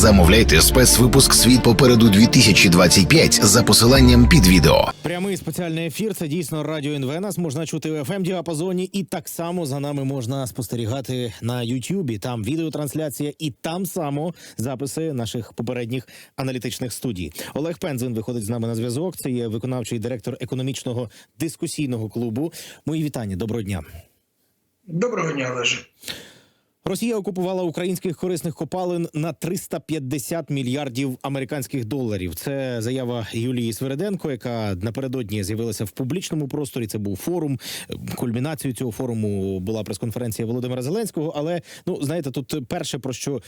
Замовляйте спецвипуск Світ попереду 2025 за посиланням під відео. Прямий спеціальний ефір. Це дійсно радіо НВ. Нас можна чути в fm діапазоні, і так само за нами можна спостерігати на Ютубі. Там відеотрансляція, і там само записи наших попередніх аналітичних студій. Олег Пензин виходить з нами на зв'язок. Це є виконавчий директор економічного дискусійного клубу. Мої вітання. Доброго дня. Доброго дня, Олеже. Росія окупувала українських корисних копалин на 350 мільярдів американських доларів. Це заява Юлії Свереденко, яка напередодні з'явилася в публічному просторі. Це був форум. Кульмінацією цього форуму була прес-конференція Володимира Зеленського. Але ну знаєте, тут перше про що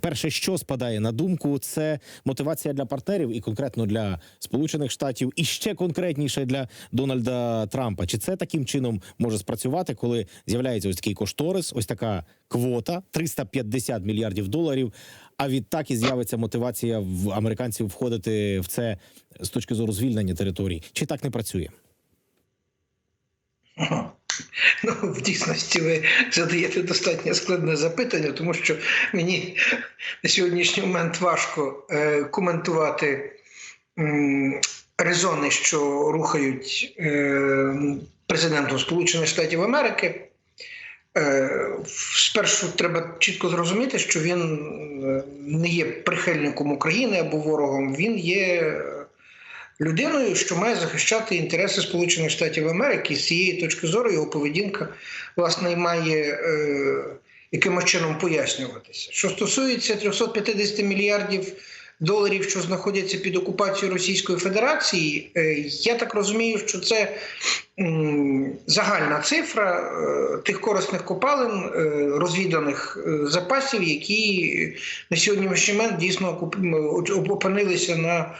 перше, що спадає на думку, це мотивація для партнерів і конкретно для Сполучених Штатів, і ще конкретніше для Дональда Трампа. Чи це таким чином може спрацювати, коли з'являється ось такий кошторис, ось така квота 350 мільярдів доларів. А відтак і з'явиться мотивація в американців входити в це з точки зору звільнення територій. Чи так не працює? Ну, в дійсності ви задаєте достатньо складне запитання, тому що мені на сьогоднішній момент важко е, коментувати м, резони, що рухають е, президентом Сполучених Штатів Америки. Е, Спершу треба чітко зрозуміти, що він е, не є прихильником України або ворогом, він є людиною, що має захищати інтереси Сполучених Штатів Америки. З цієї точки зору його поведінка власне і має е, якимось чином пояснюватися. Що стосується 350 мільярдів доларів, що знаходяться під окупацією Російської Федерації, е, я так розумію, що це загальна цифра е, тих корисних копалин, е, розвіданих запасів, які на сьогоднішній момент дійсно опинилися на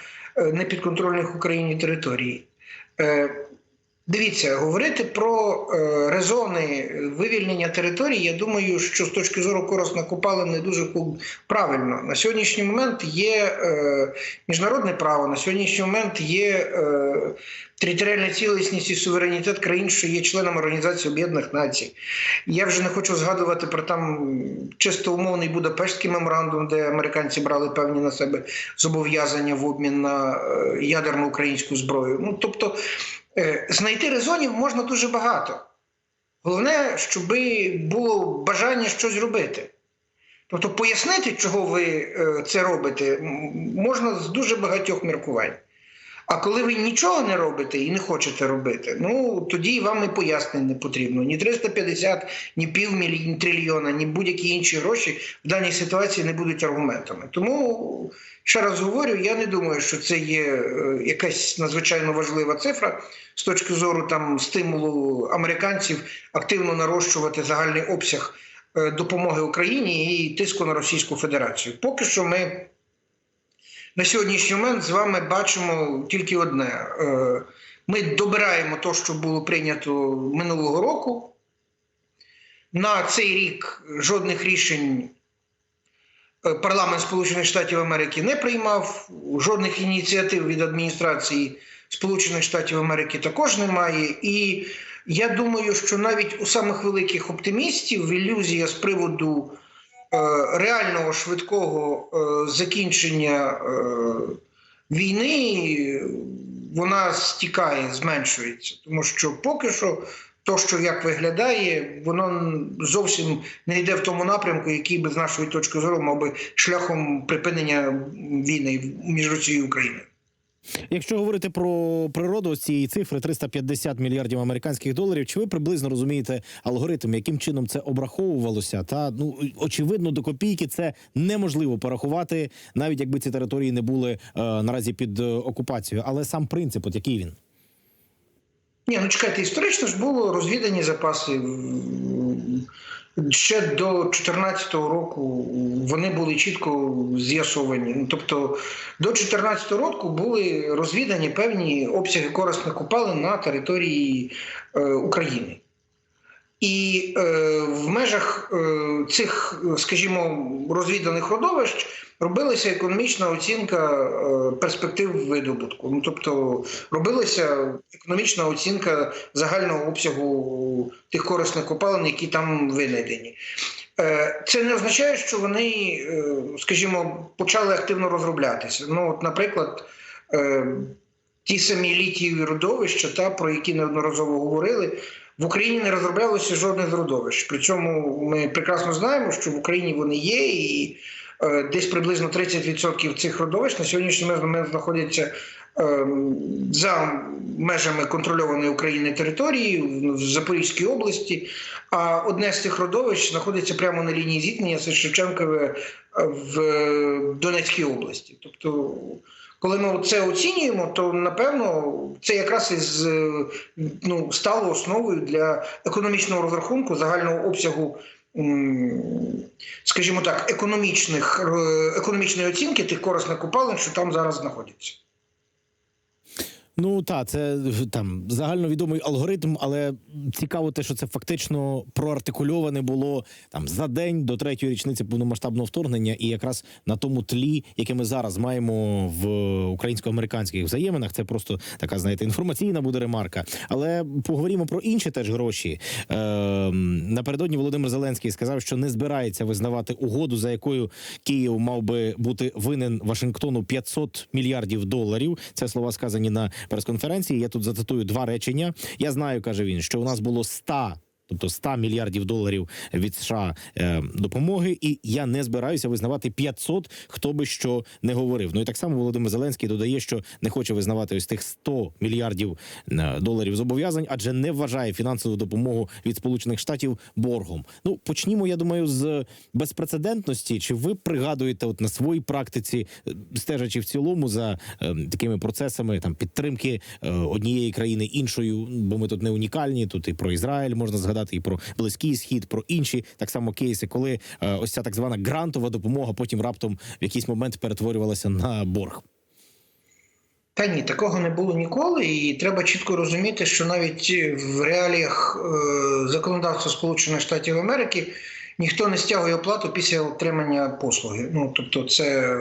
непідконтрольних Україні території. Дивіться, говорити про е, резони вивільнення територій, я думаю, що з точки зору корисних копалин не дуже правильно. На сьогоднішній момент є е, міжнародне право, на сьогоднішній момент є е, територіальна цілісність і суверенітет країн, що є членами Організації Об'єднаних Націй. Я вже не хочу згадувати про там чисто умовний Будапештський меморандум, де американці брали певні на себе зобов'язання в обмін на е, ядерну українську зброю. Ну тобто знайти резонів можна дуже багато. Головне, щоб було бажання щось робити. Тобто пояснити, чого ви е, це робите, можна з дуже багатьох міркувань. А коли ви нічого не робите і не хочете робити, ну тоді вам і пояснень не потрібно. Ні 350, ні півмільйона, трильйона, ні будь-які інші гроші в даній ситуації не будуть аргументами. Тому ще раз говорю, я не думаю, що це є е, якась надзвичайно важлива цифра з точки зору там стимулу американців активно нарощувати загальний обсяг е, допомоги Україні і тиску на Російську Федерацію. Поки що ми на сьогоднішній момент з вами бачимо тільки одне: Е, ми добираємо те, що було прийнято минулого року. На цей рік жодних рішень е, парламент Сполучених Штатів Америки не приймав, жодних ініціатив від адміністрації Сполучених Штатів Америки також немає. І я думаю, що навіть у самих великих оптимістів ілюзія з приводу реального швидкого е, закінчення е, війни вона стікає, зменшується, тому що поки що. То, що як виглядає, воно зовсім не йде в тому напрямку, який би з нашої точки зору мав би шляхом припинення війни між Росією і Україною. Якщо говорити про природу цієї цифри 350 мільярдів американських доларів, чи ви приблизно розумієте алгоритм, яким чином це обраховувалося? Та ну очевидно, до копійки це неможливо порахувати, навіть якби ці території не були е, наразі під е, окупацією. Але сам принцип, от який він? Ні, ну чекайте, історично ж було розвідані запаси. Ще до 2014 року вони були чітко з'ясовані. Ну, тобто до 2014 року були розвідані певні обсяги корисних копалин на території е, України. І е, в межах е, цих, скажімо, розвіданих родовищ робилася економічна оцінка е, перспектив видобутку. Ну, тобто робилася економічна оцінка загального обсягу тих корисних копалин, які там винайдені. Е, Це не означає, що вони, е, скажімо, почали активно розроблятися. Ну, от, наприклад, е, ті самі літієві родовища, та, про які неодноразово говорили, в Україні не розроблялося жодних з родовищ. Причому ми прекрасно знаємо, що в Україні вони є, і е, десь приблизно 30% цих родовищ на сьогоднішній момент знаходяться е, за межами контрольованої України території в Запорізькій області. А одне з цих родовищ знаходиться прямо на лінії зіткнення це Шевченкове е, в Донецькій області. Тобто, коли ми це оцінюємо, то напевно це якраз із ну, стало основою для економічного розрахунку загального обсягу. Скажімо так, економічних е, економічної оцінки тих корисних купалень, що там зараз знаходяться. Ну та це там загальновідомий алгоритм, але цікаво те, що це фактично проартикульоване було там за день до третьої річниці повномасштабного вторгнення, і якраз на тому тлі, яке ми зараз маємо в українсько-американських взаєминах, це просто така, знаєте, інформаційна буде ремарка. Але поговоримо про інші теж гроші. Е, напередодні Володимир Зеленський сказав, що не збирається визнавати угоду, за якою Київ мав би бути винен Вашингтону 500 мільярдів доларів. Це слова сказані на прес-конференції. Я тут зацитую два речення. Я знаю, каже він, що у нас було 100 Тобто 100 мільярдів доларів від США е, допомоги, і я не збираюся визнавати 500, хто би що не говорив. Ну і так само Володимир Зеленський додає, що не хоче визнавати ось тих 100 мільярдів е, доларів зобов'язань, адже не вважає фінансову допомогу від Сполучених Штатів боргом. Ну почнімо, я думаю, з безпрецедентності. Чи ви пригадуєте, от на своїй практиці, е, стежачи в цілому за е, такими процесами там підтримки е, однієї країни іншою, бо ми тут не унікальні. Тут і про Ізраїль можна згадати, і про Близький Схід, про інші так само кейси, коли е, ось ця так звана грантова допомога потім раптом в якийсь момент перетворювалася на борг. Та ні, такого не було ніколи, і треба чітко розуміти, що навіть в реаліях е, законодавства Сполучених Штатів Америки ніхто не стягує оплату після отримання послуги. Ну тобто, це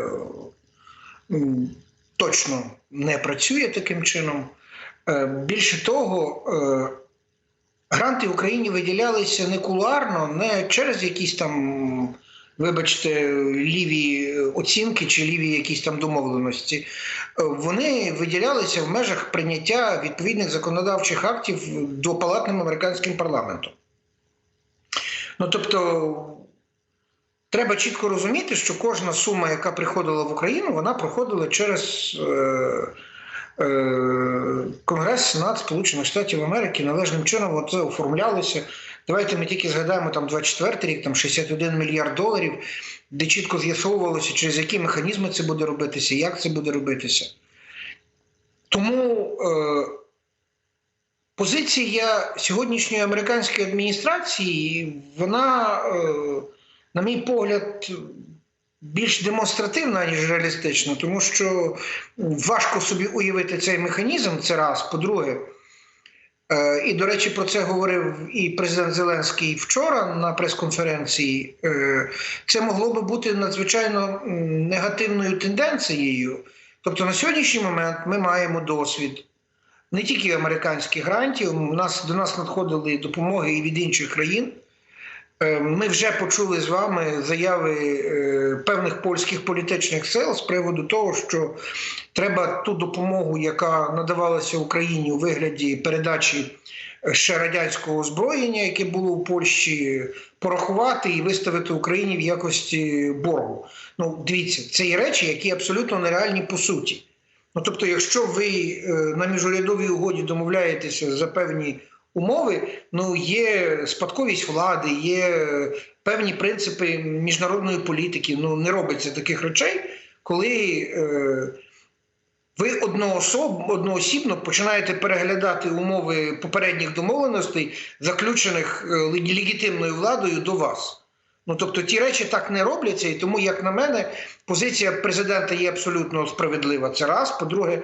м, точно не працює таким чином. Е, більше того, е, гранти Україні виділялися не кулуарно, не через якісь там. Вибачте, ліві оцінки чи ліві якісь там домовленості, вони виділялися в межах прийняття відповідних законодавчих актів двопалатним американським парламентом. Ну тобто, треба чітко розуміти, що кожна сума, яка приходила в Україну, вона проходила через е, Конгрес, Сенат Сполучених Штатів Америки належним чином це оформлялося. Давайте ми тільки згадаємо там 24 рік, там 61 мільярд доларів, де чітко з'ясовувалося, через які механізми це буде робитися, як це буде робитися. Тому е, позиція сьогоднішньої американської адміністрації, вона, е, на мій погляд, більш демонстративна, ніж реалістична, тому що важко собі уявити цей механізм. Це раз. По-друге, Е, І, до речі, про це говорив і президент Зеленський вчора на прес-конференції. Е, Це могло би бути надзвичайно негативною тенденцією. Тобто, на сьогоднішній момент ми маємо досвід не тільки американських грантів, у нас до нас надходили допомоги і від інших країн. Е, Ми вже почули з вами заяви е, певних польських політичних сил з приводу того, що треба ту допомогу, яка надавалася Україні у вигляді передачі е, ще радянського озброєння, яке було у Польщі, порахувати і виставити Україні в якості боргу. Ну, дивіться, це є речі, які абсолютно нереальні по суті. Ну, тобто, якщо ви на міжурядовій угоді домовляєтеся за певні умови, ну є спадковість влади, є певні принципи міжнародної політики. Ну не робиться таких речей, коли е, ви одноособ, одноосібно починаєте переглядати умови попередніх домовленостей, заключених е, легітимною владою до вас. Ну тобто ті речі так не робляться, і тому, як на мене, позиція президента є абсолютно справедлива. Це раз. По-друге,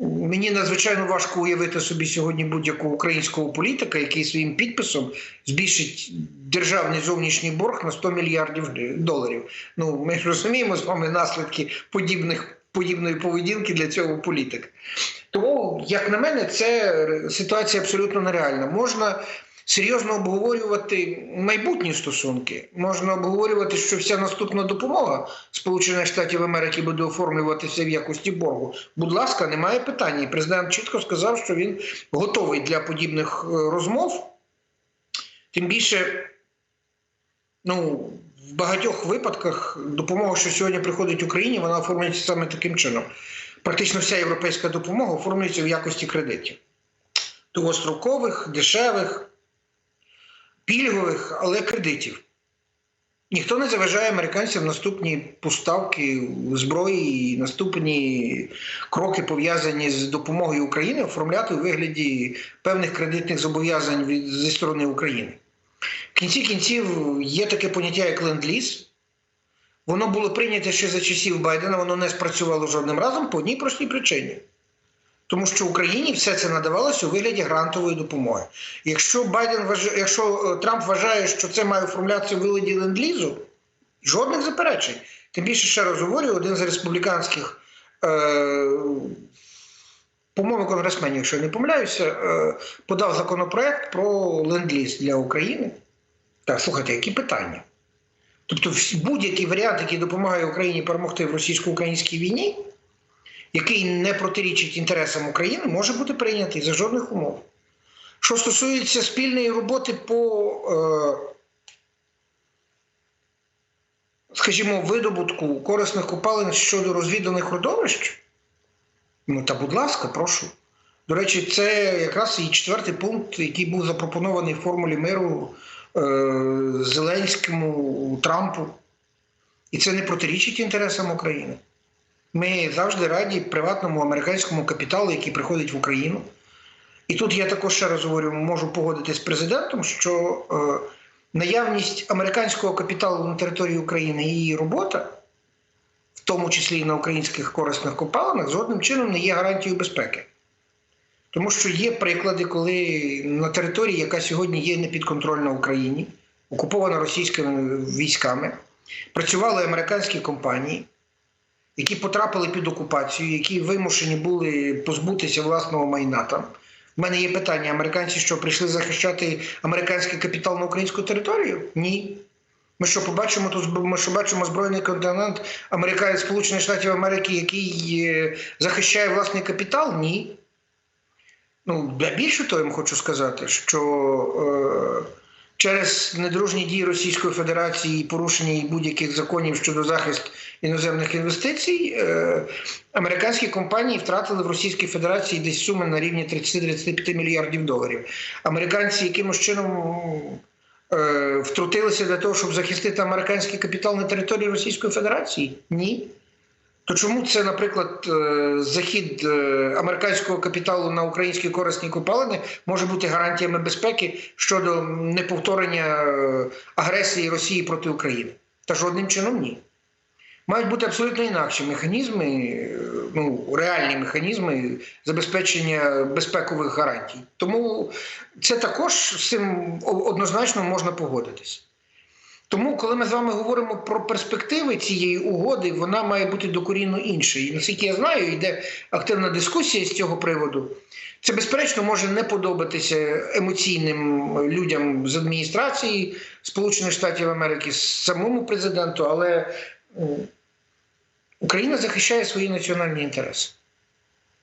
Мені надзвичайно важко уявити собі сьогодні будь-якого українського політика, який своїм підписом збільшить державний зовнішній борг на 100 мільярдів доларів. Ну ми ж розуміємо з вами наслідки подібних подібної поведінки для цього політика. Тому, як на мене, це ситуація абсолютно нереальна. Можна серйозно обговорювати майбутні стосунки. Можна обговорювати, що вся наступна допомога Сполучених Штатів Америки буде оформлюватися в якості боргу. Будь ласка, немає питань. І Президент чітко сказав, що він готовий для подібних е, розмов. Тим більше, ну, в багатьох випадках допомога, що сьогодні приходить Україні, вона оформлюється саме таким чином. Практично вся європейська допомога оформлюється в якості кредитів. Довгострокових, дешевих, пільгових, але кредитів. Ніхто не заважає американцям наступні поставки зброї і наступні кроки, пов'язані з допомогою України, оформляти у вигляді певних кредитних зобов'язань від, зі сторони України. В кінці кінців є таке поняття, як ленд-ліз. Воно було прийнято ще за часів Байдена, воно не спрацювало жодним разом по одній простій причині. Тому що Україні все це надавалося у вигляді грантової допомоги. Якщо Байден вважає, якщо е, Трамп вважає, що це має оформлятися у вигляді ленд-лізу, жодних заперечень. Тим більше ще раз говорю, один з республіканських, е, по-моєму, конгресменів, якщо я не помиляюся, е, подав законопроект про ленд-ліз для України. Так, слухайте, які питання? Тобто, будь-який варіант, який допомагає Україні перемогти в російсько-українській війні, який не протирічить інтересам України, може бути прийнятий за жодних умов. Що стосується спільної роботи по, е, скажімо, видобутку корисних копалин щодо розвіданих родовищ, ну та будь ласка, прошу. До речі, це якраз і четвертий пункт, який був запропонований в формулі миру е, Зеленському Трампу. І це не протирічить інтересам України. Ми завжди раді приватному американському капіталу, який приходить в Україну. І тут я також ще раз говорю, можу погодитися з президентом, що е, наявність американського капіталу на території України і її робота, в тому числі і на українських корисних копалинах, жодним чином не є гарантією безпеки. Тому що є приклади, коли на території, яка сьогодні є непідконтрольна Україні, окупована російськими військами, працювали американські компанії, які потрапили під окупацію, які вимушені були позбутися власного майна там. У мене є питання: американці що прийшли захищати американський капітал на українську територію? Ні. Ми що побачимо тут ми що бачимо збройний континент Америка Сполучених Штатів Америки, який е, захищає власний капітал? Ні. Ну, я більше того їм хочу сказати, що е, через недружні дії Російської Федерації і порушення будь-яких законів щодо захисту іноземних інвестицій, е, американські компанії втратили в Російській Федерації десь суми на рівні 30-35 мільярдів доларів. Американці якимось чином е, втрутилися для того, щоб захистити американський капітал на території Російської Федерації? Ні. То чому це, наприклад, е, захід американського капіталу на українські корисні копалини може бути гарантіями безпеки щодо неповторення агресії Росії проти України? Та жодним чином ні. Мають бути абсолютно інакші механізми, ну, реальні механізми забезпечення безпекових гарантій. Тому це також з цим однозначно можна погодитись. Тому, коли ми з вами говоримо про перспективи цієї угоди, вона має бути докорінно інша. І наскільки я знаю, йде активна дискусія з цього приводу. Це, безперечно, може не подобатися емоційним людям з адміністрації Сполучених Штатів Америки, самому президенту, але Україна захищає свої національні інтереси.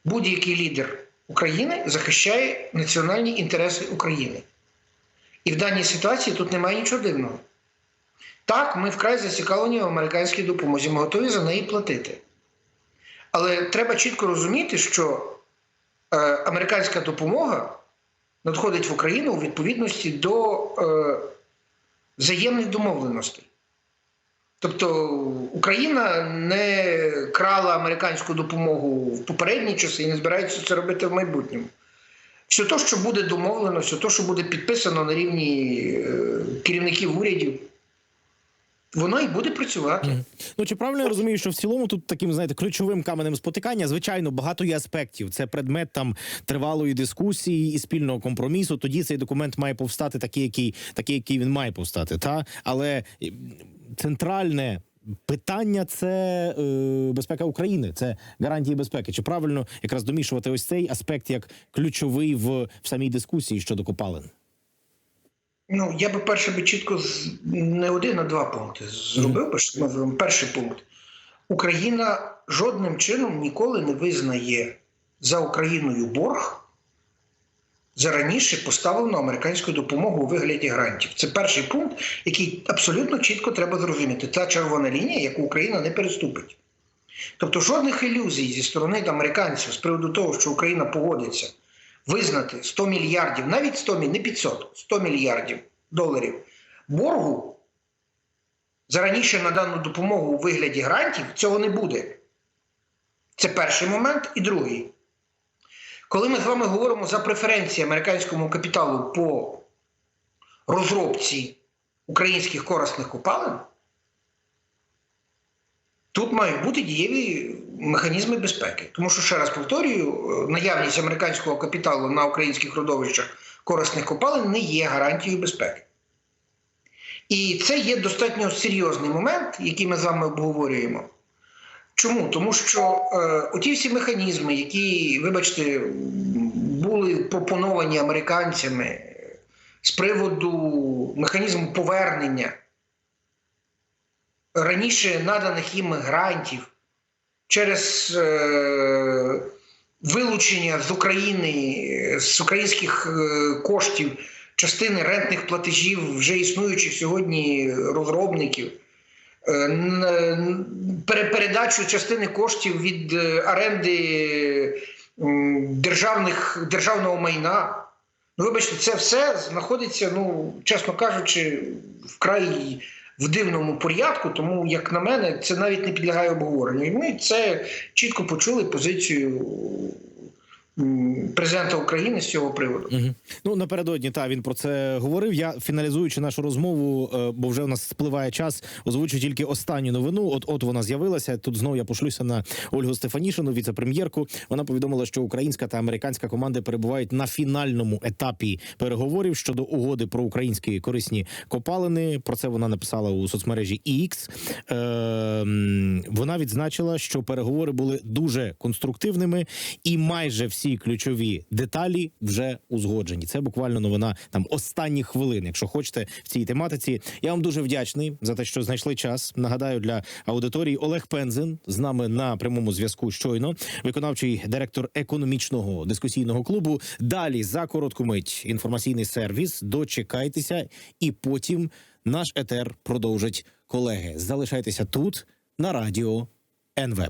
Будь-який лідер України захищає національні інтереси України. І в даній ситуації тут немає нічого дивного. Так, ми вкрай зацікавлені в американській допомозі, ми готові за неї платити. Але треба чітко розуміти, що е, американська допомога надходить в Україну у відповідності до е, взаємних домовленостей. Тобто Україна не крала американську допомогу в попередні часи і не збирається це робити в майбутньому. Все те, що буде домовлено, все те, що буде підписано на рівні е, керівників урядів, воно і буде працювати. Ну чи правильно я розумію, що в цілому тут таким знаєте ключовим каменем спотикання, звичайно, багато є аспектів. Це предмет там тривалої дискусії і спільного компромісу. Тоді цей документ має повстати такий, який такий, який він має повстати. Та але е, центральне. Питання це е, безпека України, це гарантії безпеки. Чи правильно якраз домішувати ось цей аспект як ключовий в, в самій дискусії щодо копалин? Ну, я би перше би чітко з- не один, а два пункти зробив би. що ми. Перший пункт. Україна жодним чином ніколи не визнає за Україною борг за раніше поставлену американську допомогу у вигляді грантів. Це перший пункт, який абсолютно чітко треба зрозуміти. Та червона лінія, яку Україна не переступить. Тобто жодних ілюзій зі сторони американців з приводу того, що Україна погодиться визнати 100 мільярдів, навіть 100 міль- не 500, 100 мільярдів доларів боргу за раніше надану допомогу у вигляді грантів, цього не буде. Це перший момент. І другий. Коли ми з вами говоримо за преференції американському капіталу по розробці українських корисних копалин, тут мають бути дієві механізми безпеки. Тому що, ще раз повторюю, е, наявність американського капіталу на українських родовищах корисних копалин не є гарантією безпеки. І це є достатньо серйозний момент, який ми з вами обговорюємо. Чому? Тому що е, оті всі механізми, які, вибачте, були пропоновані американцями з приводу механізму повернення раніше наданих їм грантів через е, вилучення з України, з українських е, коштів частини рентних платежів вже існуючих сьогодні розробників. Е, передачу частини коштів від е, оренди державних, державного майна. Ну, вибачте, це все знаходиться, ну, чесно кажучи, вкрай в дивному порядку, тому, як на мене, це навіть не підлягає обговоренню. І ми це чітко почули позицію президента України з цього приводу. Угу. Ну напередодні та він про це говорив. Я фіналізуючи нашу розмову, е, бо вже у нас спливає час. Озвучу тільки останню новину. От от вона з'явилася. Тут знову я пошлюся на Ольгу Стефанішину, віце-прем'єрку. Вона повідомила, що українська та американська команди перебувають на фінальному етапі переговорів щодо угоди про українські корисні копалини. Про це вона написала у соцмережі X. Е, вона відзначила, що переговори були дуже конструктивними, і майже всі ключові деталі вже узгоджені. Це буквально новина там останніх хвилин. Якщо хочете в цій тематиці, я вам дуже вдячний за те, що знайшли час. Нагадаю для аудиторії Олег Пензин з нами на прямому зв'язку. Щойно виконавчий директор економічного дискусійного клубу. Далі за коротку мить інформаційний сервіс. Дочекайтеся, і потім наш етер продовжить колеги. Залишайтеся тут на радіо НВ.